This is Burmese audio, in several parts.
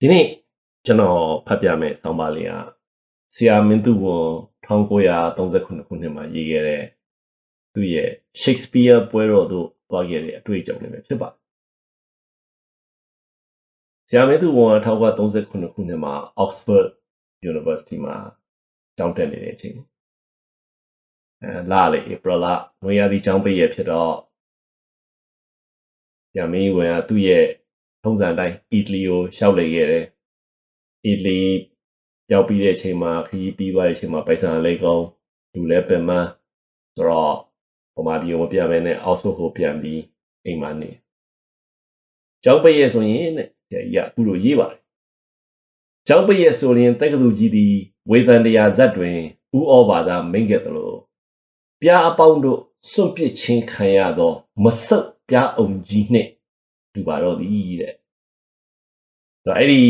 ဒီနေ့ကျွန်တော်ဖတ်ပြမယ့်ဆောင်းပါးလေးကဆရာမင်းသူဝန်1939ခုနှစ်မှာရေးခဲ့တဲ့သူ့ရဲ့ Shakespeare ပွဲတော်သို့သွားခဲ့တဲ့အတွေ့အကြုံတွေပဲဖြစ်ပါတယ်ဆရာမင်းသူဝန်1939ခုနှစ်မှာ Oxford University မှာကျောင်းတက်နေတဲ့အချိန်အဲလာလေ April လနွေရာသီကျောင်းပိတ်ရဖြစ်တော့ဆရာမင်းဝန်ကသူ့ရဲ့ ထုံးစံတိုင်းအီတလီကိုရှောက်လေခဲ့တယ်အီတလီရောက်ပြီးတဲ့အချိန်မှာခရီးပြီးသွားတဲ့အချိန်မှာပိုက်ဆံလေးကုန်းလူလဲပင်မဆိုတော့ပမာပြည်ကိုမပြန်မဲနဲ့အောက်ဆွတ်ကိုပြန်ပြီးအိမ်မှာနေကျောင်းပိတ်ရဆိုရင်တဲ့ဆရာကြီးကအခုလိုရေးပါတယ်ကျောင်းပိတ်ရဆိုရင်တက္ကသိုလ်ကြီးသည်ဝေသန်တရားဇက်တွင်ဥဩဘာသာမိန့်ခဲ့သလိုပြားအပေါင်းတို့စွန့်ပစ်ခြင်းခံရသော မဆုပ်ပြားအောင်ကြီးနှင့် တူပါတော့သည်တဲ့ဆိုတော့အဲ့ဒီ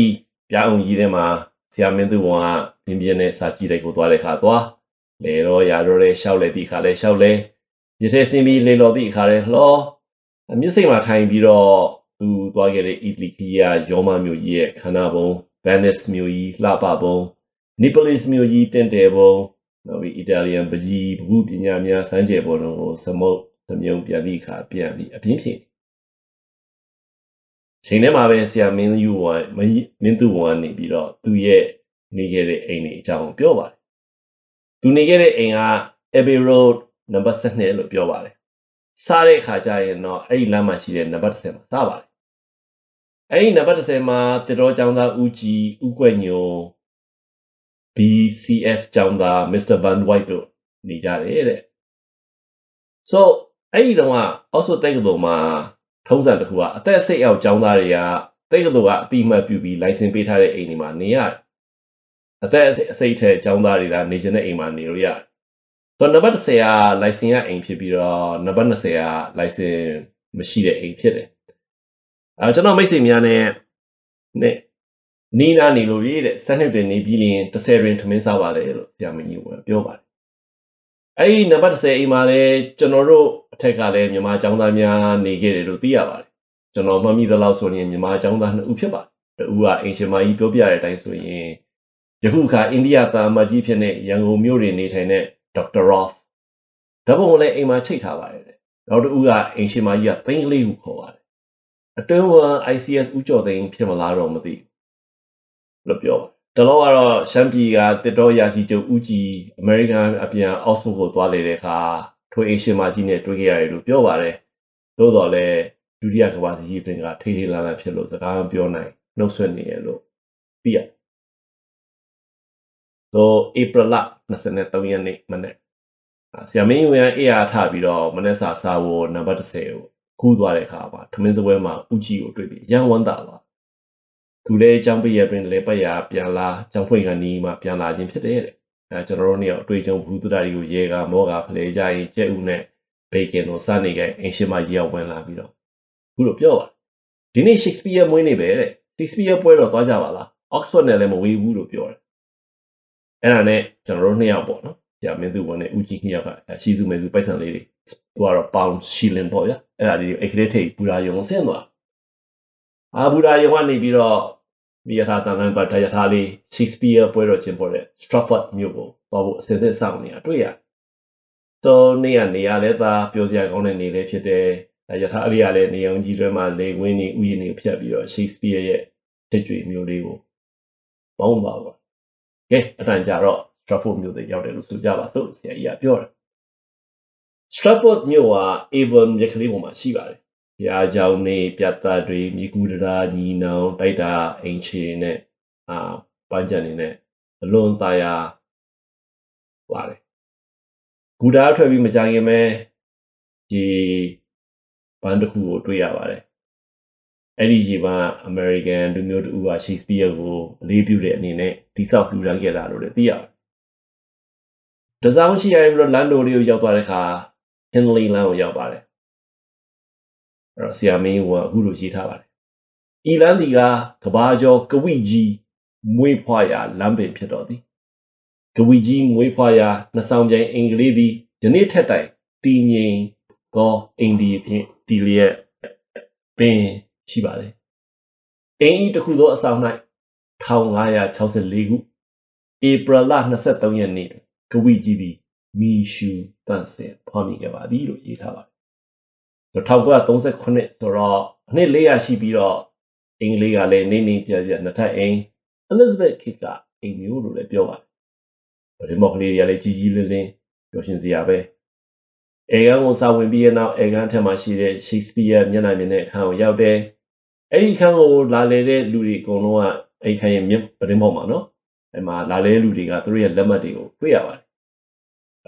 ပြားအောင်ကြီးထဲမှာဆရာမင်းသူဝန်ကပြင်းပြင်းနဲ့စာကြည့်လိုက်ကိုသွားတဲ့ခါသွားလေတော့ရာတော့လဲရှောက်လေဒီခါလဲရှောက်လဲရတဲ့စင်ပြီးလေလော်ဒီခါလဲလှောမြစ်စိမ်မှာထိုင်ပြီးတော့သူသွားခဲ့တဲ့အီတလီကီယာယောမမြို့ကြီးရဲ့ခန္ဓာဘုံဗန်နစ်မြို့ကြီးလှပဘုံနီပိုလစ်မြို့ကြီးတင်တယ်ဘုံနောက်ပြီးအီတာလီယန်ပကြီးဘုပညာများစမ်းကြယ်ဘုံတို့ကိုစမုတ်စမြုံပြန်ပြီးခါပြန်ပြီးအပြင်းဖြစ် ချိန်ထဲမှာပဲဆရာမင်းယူဝမ်မင်းသူဝမ်နေပြီးတော့သူ့ရဲ့နေခဲ့တဲ့အိမ်တွေအကြောင်းပြောပါတယ်။သူနေခဲ့တဲ့အိမ်က Abbey Road နံပါတ်7လို့ပြောပါတယ်။စားတဲ့ခါကျရင်တော့အဲ့ဒီလမ်းမှာရှိတဲ့နံပါတ်10မှာစားပါတယ်။အဲ့ဒီနံပါတ်10မှာတတော်ကျောင်းသားဦးကြီးဦးကွက်ညို BCS ကျောင်းသား Mr. Van White တို့နေကြတယ်တဲ့။ so အဲ့ဒီတော့က Oxford တက္ကသိုလ်မှာ ထုံးစံတစ်ခုကအသက်စိတ်အောက်ကျောင်းသားတွေကတက္ကသိုလ်ကအတိမတ်ပြုပြီး license ပေးထားတဲ့အိမ်တွေမှာနေရတယ်။အသက်အစိတ်ထဲကျောင်းသားတွေကနေချင်တဲ့အိမ်မှာနေလို့ရတယ်။ဆိုတော့နံပါတ်10က license ကအိမ်ဖြစ်ပြီးတော့နံပါတ်20က license မရှိတဲ့အိမ်ဖြစ်တယ်။အဲကျွန်တော်မိတ်ဆွေများနဲ့နဲ့နီးနားနေလို့ရတဲ့7နှစ်တွင်နေပြီးရင်30တွင်ထမင်းစားပါတယ်လို့ဆရာမကြီးကပြောပါတယ်။ အဲဒီနံပါတ်30အိမ်မှာလည်းကျွန်တော်တို့အထက်ကလည်းမြန်မာကျောင်းသားများနေခဲ့တယ်လို့သိရပါတယ်။ကျွန်တော်မှတ်မိသလောက်ဆိုရင်မြန်မာကျောင်းသား2ဦးဖြစ်ပါတယ်။တဦးကအင်ရှင်မကြီးပြောပြတဲ့အတိုင်းဆိုရင်ယခုအခါအိန္ဒိယသာမကြီးဖြစ်တဲ့ရန်ကုန်မြို့တွင်နေထိုင်တဲ့ဒေါက်တာရော့ဖ်ဓာတ်ပုံလည်းအိမ်မှာချိတ်ထားပါတယ်တဲ့နောက်တစ်ဦးကအင်ရှင်မကြီးကသိန်းကလေးကိုခေါ်ပါတယ်အတွင်းဝန် ICS ဥကြော်သိန်းဖြစ်မလားတော့မသိဘူးလို့ပြောပါတ လောကတော့ရှမ်းပြည်ကတစ်တော်ရာစီချုပ်ဦးကြီးအမေရိကန်အပြန်အောက်စဖို့ကိုသွားလေတဲ့အခါထိုအင်ရှင်မကြီးနဲ့တွေ့ခဲ့ရတယ်လို့ပြောပါတယ်သို့တော်လည်းဒုတိယကမ္ဘာစစ်အတွင်းကထိထိလာလာဖြစ်လို့စကားမပြောနိုင်နှုတ်ဆက်နေရလို့သိရတော့ဧပြီလ23ရက်နေ့မနေ့ဆရာမင်းဝင်အေးအားထပြီးတော့မနေ့စာစာဝနံပါတ်30ကိုခူးသွားတဲ့အခါမှာထမင်းစပွဲမှာဥကြီးကိုတွေ့ပြီးရန်ဝမ်းသာသွား သူလည်းအကြောင်းပြရပြင်လည်းပတ်ရပြန်လာအကြောင်းဖွင့်ခန်းနီးမှပြန်လာခြင်းဖြစ်တယ်တဲ့အဲကျွန်တော်တို့နေ့အတွေ့အကြုံဘူးသူတာတွေကိုရေကမောကဖလေကြရင်ကျက်ဥနဲ့ဘေကင်တို့စနေကအင်ရှင်မရေရောက်ဝင်လာပြီးတော့ခုလိုပြောပါဒီနေ့ Shakespeare မွေးနေပဲတဲ့ Shakespeare ပွဲတော့သွားကြပါလား Oxford နဲ့လည်းမဝေးဘူးလို့ပြောတယ်အဲ့ဒါနဲ့ကျွန်တော်တို့နှစ်ယောက်ပေါ့နော်ဆရာမင်းသူဝန်နဲ့ဦးကြီးနှစ်ယောက်ကရှီစုမဲစုပိုက်ဆံလေးတွေသူကတော့ pound shilling ပေါ့ဗျာအဲ့ဒါလေးကိုအခရက်ထိပ်ပူရာယုံဆင်းသွား အာဘူရာယုံကနေပြီးတော့မိရထားတန်တန်ပါတရထားလေး Shakespeare ပွဲတော်ကျင်းပေါ်တဲ့ Stratford မြို့ကိုသွားဖို့အစင်းသစ်ဆောင်နေတာတွေ့ရတော့နေရနေရလဲသားပြောစရာကောင်းတဲ့နေလေးဖြစ်တယ်ရထားအလေးရလဲနေအောင်ကြီးတွဲမှာလေဝင်းနေဥယျာဉ်နေဖြတ်ပြီးတော့ Shakespeare ရဲ့ချက်ကြွေမျိုးလေးကိုပေါင်းပါပါကဲအတန်ကြာတော့ Stratford မြို့သိရောက်တယ်လို့ဆိုကြပါစို့ဆရာကြီးကပြောတယ် Stratford မြို့ဟာ Avon မြက်ကလေးပေါ်မှာရှိပါတယ်။ ရာကြောင်နေပြတ်သားတွေမြေကူတရာညီနောင်တိုက်တာအိမ်ချေနဲ့အာပန်းချန်နေနဲ့အလွန်သားရာပါတယ်။ဘူဒါထွက်ပြီးမကြခင်ပဲဒီဘန်တစ်ခုကိုတွေ့ရပါတယ်အဲ့ဒီရေပန်းအမေရိကန်လူမျိုးတူက Shakespeare ကိုအလေးပြုတဲ့အနေနဲ့တိဆောက်လှူဒါန်းခဲ့တာလို့လည်းသိရတယ်။တစောင်းရှိရပြီးတော့လန်ဒိုလေးကိုရောက်သွားတဲ့အခါ Henley လမ်းကိုရောက်ပါတယ်။ အဲ့တော့ဆီယာမင်းကအခုလိုရေးထားပါတယ်။ဤလမ်းဒီကကဘာကျော်ကဝိကြီးမွေးဖွားရာလမ်းပင်ဖြစ်တော်သည်။ကဝိကြီးမွေးဖွားရာနှဆောင်ပြိုင်အင်္ဂလိပ်သည်ယနေ့ထက်တိုင်တည်ငြိမ်သောအိန္ဒိယဖြင့်တည်လျက်ပင်ရှိပါတယ်။အင်းဤတစ်ခုသောအဆောင်၌1564ခုဧပြီလ23ရက်နေ့ကဝီကြီးသည်မီရှူတန့်စင်ဖွားမြင်ခဲ့ပါသည်လို့ရေးထားပါတယ် 1938ဆိုတော့အနှစ်400ရှိပြီးတော့အင်္ဂလိပ်ကလည်းနေနေပြပြနှစ်ထပ်အိမ် Elizabeth ခေတ်ကအိမ်မျိုးလို့လည်းပြောပါတယ်ဗဒီမော့ကလေးတွေကလည်းကြီးကြီးလင်းလင်းပျော်ရွှင်စရာပဲအဲကန်ကိုစာဝင်ပြီးတဲ့နောက်အဲကန်ထက်မှရှိတဲ့ Shakespeare မျက်နှာမြင်တဲ့အခန်းကိုရောက်တယ်အဲ့ဒီအခန်းကိုလာလေတဲ့လူတွေအကုန်လုံးကအဲ့ခန်းရဲ့မြင်ဗဒီမော့မှာနော်အဲ့မှာလာလေလူတွေကသူတို့ရဲ့လက်မှတ်တွေကိုတွေ့ရပါတယ်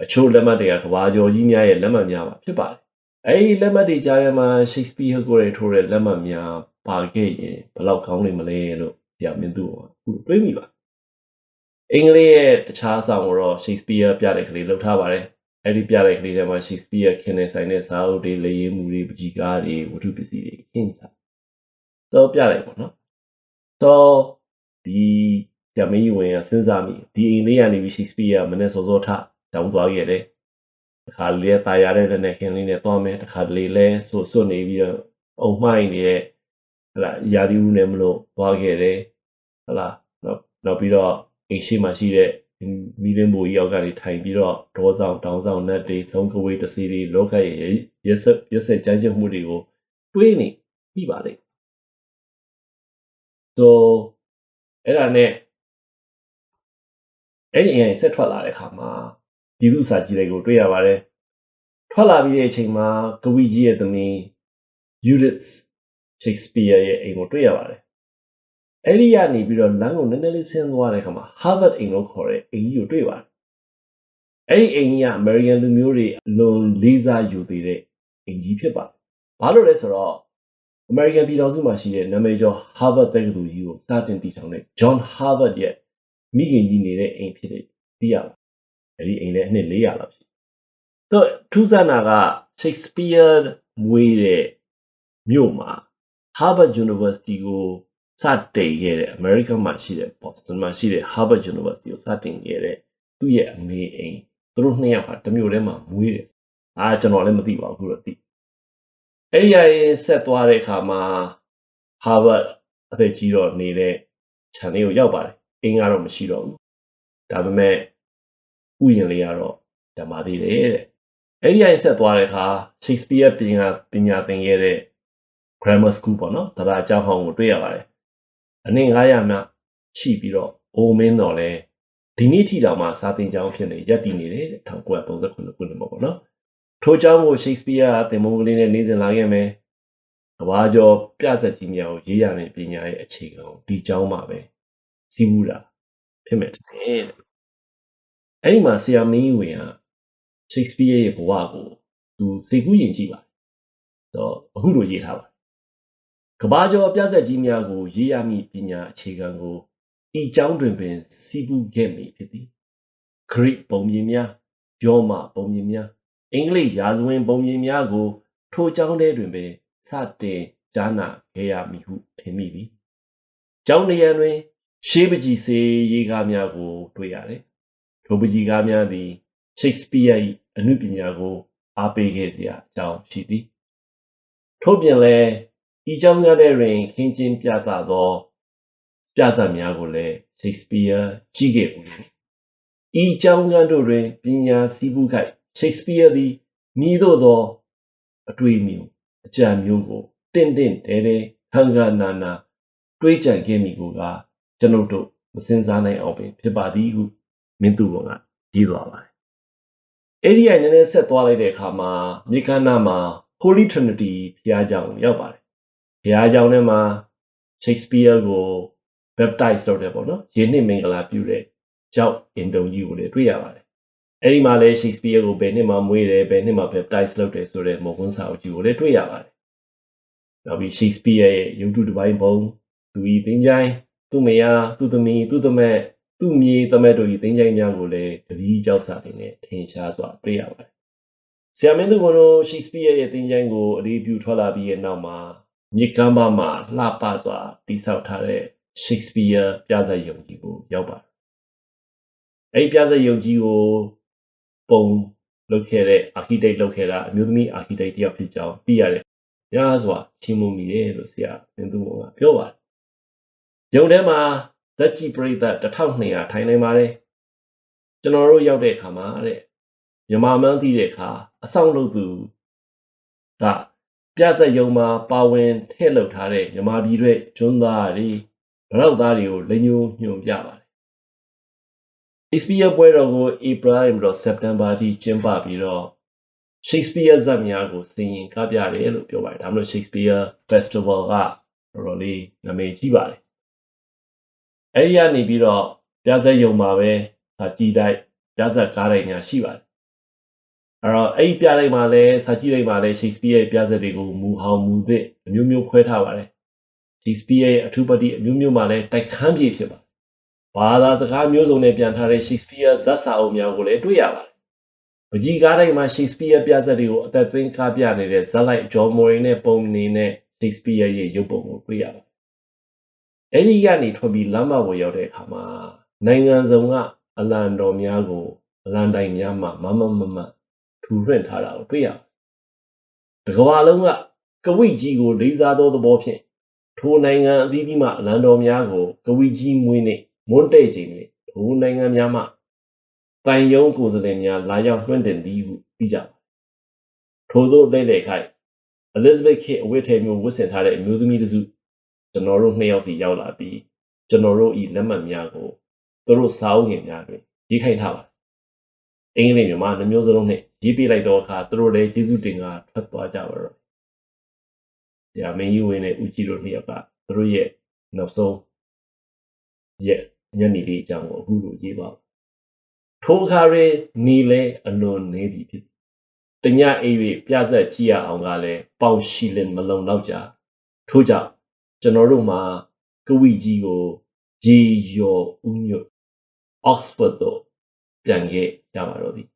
အချို့လက်မှတ်တွေကကဘာကျော်ကြီးများရဲ့လက်မှတ်များပါဖြစ်ပါတယ် အဲ့ဒီလက်မှတ်တွေကြားထဲမှာ Shakespeare ကိုရထိုးတဲ့လက်မှတ်များပါခဲ့ရင်ဘယ်လောက်ကောင်းလိမ့်မလဲလို့ဆရာမင်းသူကအခုတွေးမိပါအင်္ဂလိပ်ရဲ့တခြားအဆောင်ကိုတော့ Shakespeare ပြတဲ့ကလေးလောက်ထားပါတယ်အဲ့ဒီပြတဲ့ကလေးထဲမှာ Shakespeare ခင်နေဆိုင်တဲ့စာအုပ်တွေလေရင်မှုတွေပကြီးကားတွေဝတ္ထုပစ္စည်းတွေခင်းတာတော့ပြလိုက်ပေါ့နော်တော့ဒီဂျမင်းဝင်ကစဉ်းစားမိဒီအိမ်လေးကနေပြီး Shakespeare မနေ့စောစောထတောင်းသွားခဲ့တယ် တခါလေတာရတဲ့လက်နဲ့ခင်းလေးနဲ့သွားမယ်တခါလေလဲဆွဆွနေပြီးတော့အုံမှိုင်းနေတဲ့ဟလာရာသီဥနဲ့မလို့သွားခဲ့တယ်ဟလာနောက်နောက်ပြီးတော့အိမ်ရှိမှရှိတဲ့မိလင်းဘူကြီးယောက်ကနေထိုင်ပြီးတော့ဒေါဆောင်တောင်းဆောင်နတ်တွေဆုံးကဝေးတစီတွေလောကရဲ့ရက်ဆက်ရက်ဆက်ကြမ်းကြုတ်မှုတွေကိုတွေးနေပြီးပါလေဆိုအဲ့ဒါနဲ့အဲ့ဒီအိမ်ဆက်ထွက်လာတဲ့အခါမှာ ပြည်သူစာကြည့်တွေကိုတွေ့ရပါတယ်ထွက်လာပြီးတဲ့အချိန်မှာကဝီကြီးရဲ့သမီး Judith Shakespeare ရဲ့အိမ်ကိုတွေ့ရပါတယ်အဲ့ဒီကနေပြီးတော့လမ်းကိုနည်းနည်းလေးဆင်းသွားတဲ့အခါမှာ Harvard အိမ်လို့ခေါ်တဲ့အိမ်ကြီးကိုတွေ့ပါတယ်အဲ့ဒီအိမ်ကြီးက American လူမျိုးတွေအလွန်လေးစားယူသေးတဲ့အိမ်ကြီးဖြစ်ပါတယ်ဘာလို့လဲဆိုတော့ American ပြည်တော်စုမှာရှိတဲ့နာမည်ကျော် Harvard တက္ကသိုလ်ကြီးကိုစတင်တည်ထောင်တဲ့ John Harvard ရဲ့မိခင်ကြီးနေတဲ့အိမ်ဖြစ်တဲ့သိရပါ အဲ့ဒီအိမ်လည်းအနှစ်400လောက်ရှိတော့ထူးဆန်းတာက Shakespeare မွေးတဲ့မြို့မှာ Harvard University ကိုစတင်ခဲ့တဲ့ America မှာရှိတဲ့ Boston မှာရှိတဲ့ Harvard University ကိုစတင်ခဲ့တဲ့သူ့ရဲ့အမေအိမ်သူတို့နှစ်ယောက်ဟာတမျိုးထဲမှာမွေးတယ်အာကျွန်တော်လည်းမသိပါဘူးခုတော့သိအဲ့ဒီအရင်ဆက်သွားတဲ့အခါမှာ Harvard အသက်ကြီးတော့နေတဲ့ခြံလေးကိုရောက်ပါတယ်အင်းကတော့မရှိတော့ဘူးဒါပေမဲ့ ဥယျာဉ်လေးကတော့ဓမ္မသေးတယ်တဲ့အဲ့ဒီအရင်ဆက်သွားတဲ့အခါ Shakespeare ပညာပညာသင်ခဲ့တဲ့ grammar school ပေါ့နော်ဒါသာအကြောင်းဟောင်းကိုတွေ့ရပါတယ်အနည်း900မှရှိပြီးတော့အိုမင်းတော်လဲဒီနေ့ထိတောင်မှစာသင်ကျောင်းဖြစ်နေရပ်တည်နေတယ်တဲ့1939ခုနှစ်မှာပေါ့နော်ထိုကျောင်းကို Shakespeare ကသင်မုန်းကလေးနဲ့နေစဉ်လာခဲ့မယ်ကဘာကျော်ပြဆက်ကြီးများကိုရေးရမယ်ပညာရဲ့အခြေခံကိုဒီကျောင်းမှာပဲစီးပူးတာဖြစ်မဲ့တဲ့ အဲ့ဒီမှာဆရာမင်းဝင်က Shakespeare ရဲ့ဘဝကိုသူစိတ်ကူးယဉ်ကြည့်ပါတယ်တော့အခုလိုရေးထားပါကဘာကျော်ပြဆက်ကြီးများကိုရေးရမည့်ပညာအခြေခံကိုဤကျောင်းတွင်ပင်စီးပူးခဲ့မည်ဖြစ်သည်ဂရိပုံမြင်များယောမပုံမြင်များအင်္ဂလိပ်ရာဇဝင်ပုံမြင်များကို ထိုကျောင်းထဲတွင်ပင်စတင်ကြားနာခဲ့ရမည်ဟုထင်မိသည်ကျောင်းနေရန်တွင် ရှေးပကြီးစေရေးကားများကို တွေ့ရတယ် ပုပ္ပကြီးကားများသည်ရှိတ်စပီးယား၏အမှုပညာကို အားပေးခဲ့စရာအကြောင်းရှိသည်ထို့ပြင်လည်းဤကြောင့်များတဲ့တွင်ခင်းကျင်းပြသသောပြဇာတ်များကိုလည်းရှိတ်စပီးယားကြီးခဲ့ဦး၏ဤကြောင့်များတို့တွင်ပညာစည်းမှုခိုက်ရှိတ်စပီးယားသည်မိတို့သော အတွေ့အမြင်အကြံမျိုးကိုတင့်တင့်တဲတဲဟန်ဂနာနာ တွေးကြံခဲ့မိကိုကကျွန်ုပ်တို့မစင်စားနိုင်အောင်ပင်ဖြစ်ပါသည်ဟု မင်းသူဘုံကကြီးသွားပါတယ်အဲ့ဒီကနည်းနည်းဆက်သွားလိုက်တဲ့အခါမှာမြေခန္ဓာမှာ Holy Trinity ဘုရားကျောင်းရောက်ပါတယ်ဘုရားကျောင်းထဲမှာ Shakespeare ကို baptize လုပ်တယ်ပေါ့နော်ယင်းနှစ်မင်္ဂလာပြုတဲ့ကြောက်အင်တုံကြီးကိုလည်းတွေ့ရပါတယ်အဲ့ဒီမှာလည်း Shakespeare ကိုဘယ်နှစ်မှာမွေးတယ်ဘယ်နှစ်မှာ baptize လုပ်တယ်ဆိုတဲ့မဟုတ်ကွန်းစာအုပ်ကြီးကိုလည်းတွေ့ရပါတယ်နောက်ပြီး Shakespeare ရဲ့ရုပ်တုတစ်ပိုင်းပုံသူဤသင်္ချိုင်းသူ့မယားသူ့သမီးသူ့သမက် သူ့မြေသမက်တို့ဤသင်္ချိုင်းများကိုလည်းတပီးကြောက်စာတွေနဲ့ထင်ရှားစွာတွေ့ရပါတယ်ဆရာမင်းတို့ကတော့ Shakespeare ရဲ့သင်္ချိုင်းကိုအလေးပြုထွက်လာပြီးရဲ့နောက်မှာမြေကမ်းပါမှာလှပစွာတိဆောက်ထားတဲ့ Shakespeare ပြဇာတ်ယုံကြီးကိုရောက်ပါတယ်။အဲဒီပြဇာတ်ယုံကြီးကိုပုံလုပ်ခဲ့တဲ့ architect လုပ်ခဲ့တာအမျိုးသမီး architect တယောက်ဖြစ်ကြောင်းသိရတယ်။ညာစွာချီးမွမ်းမိတယ်လို့ဆရာသင်သူကပြောပါတယ်။ယုံထဲမှာ ဇက်ကြီးပရိသတ်1200ထိုင်နိုင်ပါတယ်ကျွန်တော်တို့ရောက်တဲ့အခါမှာတဲ့မြန်မာမှန်းသိတဲ့အခါအဆောင်လုပ်သူကပြဆက်ယုံမှာပါဝင်ထည့်လုပ်ထားတဲ့မြန်မာပြည်ရဲ့ကျွန်းသားတွေဘလောက်သားတွေကိုလက်ညှိုးညွှန်ပြပါတယ် Shakespeare ပွဲတော်ကို April ပြီးတော့ September အထိကျင်းပပြီးတော့ Shakespeare ဇာတ်များကိုစင်ရင်ကပြတယ်လို့ပြောပါတယ်ဒါမှမဟုတ် Shakespeare Festival ကတော်တော်လေးနာမည်ကြီးပါတယ် အဲ့ဒီကနေပြီးတော့ပြဆက်ယုံမှာပဲစာကြည့်တိုက်ပြဆက်ကားတိုက်ညာရှိပါတယ်အဲ့တော့အဲ့ဒီပြလိုက်မှာလဲစာကြည့်လိုက်မှာလဲ Shakespeare ရဲ့ပြဆက်တွေကိုမူဟောင်မူသစ်အမျိုးမျိုးခွဲထားပါတယ် Shakespeare ရဲ့အထူးပတိအမျိုးမျိုးမှာလဲတိုက်ခန်းပြေဖြစ်ပါတယ်ဘာသာစကားမျိုးစုံနဲ့ပြန်ထားတဲ့ Shakespeare ဇာတ်စာအုပ်များကိုလည်းတွေ့ရပါတယ်ပကြီးကားတိုင်းမှာ Shakespeare ပြဆက်တွေကိုအသက်သွင်းကားပြနေတဲ့ဇာတ်လိုက်ဂျော်မော်ရီနဲ့ပုံနေနဲ့ Shakespeare ရဲ့ရုပ်ပုံကိုတွေ့ရပါတယ် အဲ့ဒီကနေထွက်ပြီးလမ်းမပေါ်ရောက်တဲ့အခါမှာနိုင်ငံစုံကအလံတော်များကိုအလံတိုင်များမှာမမမမထူထွင့်ထားတာကိုတွေ့ရပါတယ်။တကဘာလုံးကကဝိကြီးကိုလေးစားသောသဘောဖြင့်ထိုနိုင်ငံအသီးသီးမှအလံတော်များကိုကဝိကြီးမွေးနှင့်မွန်းတဲ့ချိန်တွင်ထိုနိုင်ငံများမှတိုင်ယုံကိုယ်စားလှယ်များလာရောက်လွှင့်တင်သည်ဟုသိကြပါထို့သောလက်လေခိုက် Elizabeth ခေတ်အဝတ်ထည်မျိုးဝတ်ဆင်ထားတဲ့အမျိုးသမီးတစ်စု ကျွန်တော်တို့နှစ်ယောက်စီရောက်လာပြီးကျွန်တော်တို့ဤလက်မှတ်များကိုသူတို့စာအုပ်ငယ်များတွင်ရေးခိုင်းထားပါတယ်။အင်္ဂလိပ်မြန်မာနှမျိုးစလုံးနဲ့ရေးပြလိုက်တော့အခါသူတို့လည်းကျေးဇူးတင်ကထွက်သွားကြပါတော့။ဆရာမင်းကြီးဝင်းနဲ့ဦးကြီးတို့နှစ်ယောက်ကသူတို့ရဲ့နောက်ဆုံးရက်ညနေလေးအကြောင်းကိုအခုလိုရေးပါထိုအခါတွင်နေလဲအလွန်နေပြီဖြစ်တညအိပ်၍ပြဆက်ကြည့်ရအောင်ကလည်းပေါင်ရှိလင်မလုံတော့ကြထို့ကြောင့် ကျွန်တော်တို့မှာကဝိကြီးကိုရေရော်ဦးညွတ် Oxford သို့ပြန်ခဲ့ကြပါတော့သည်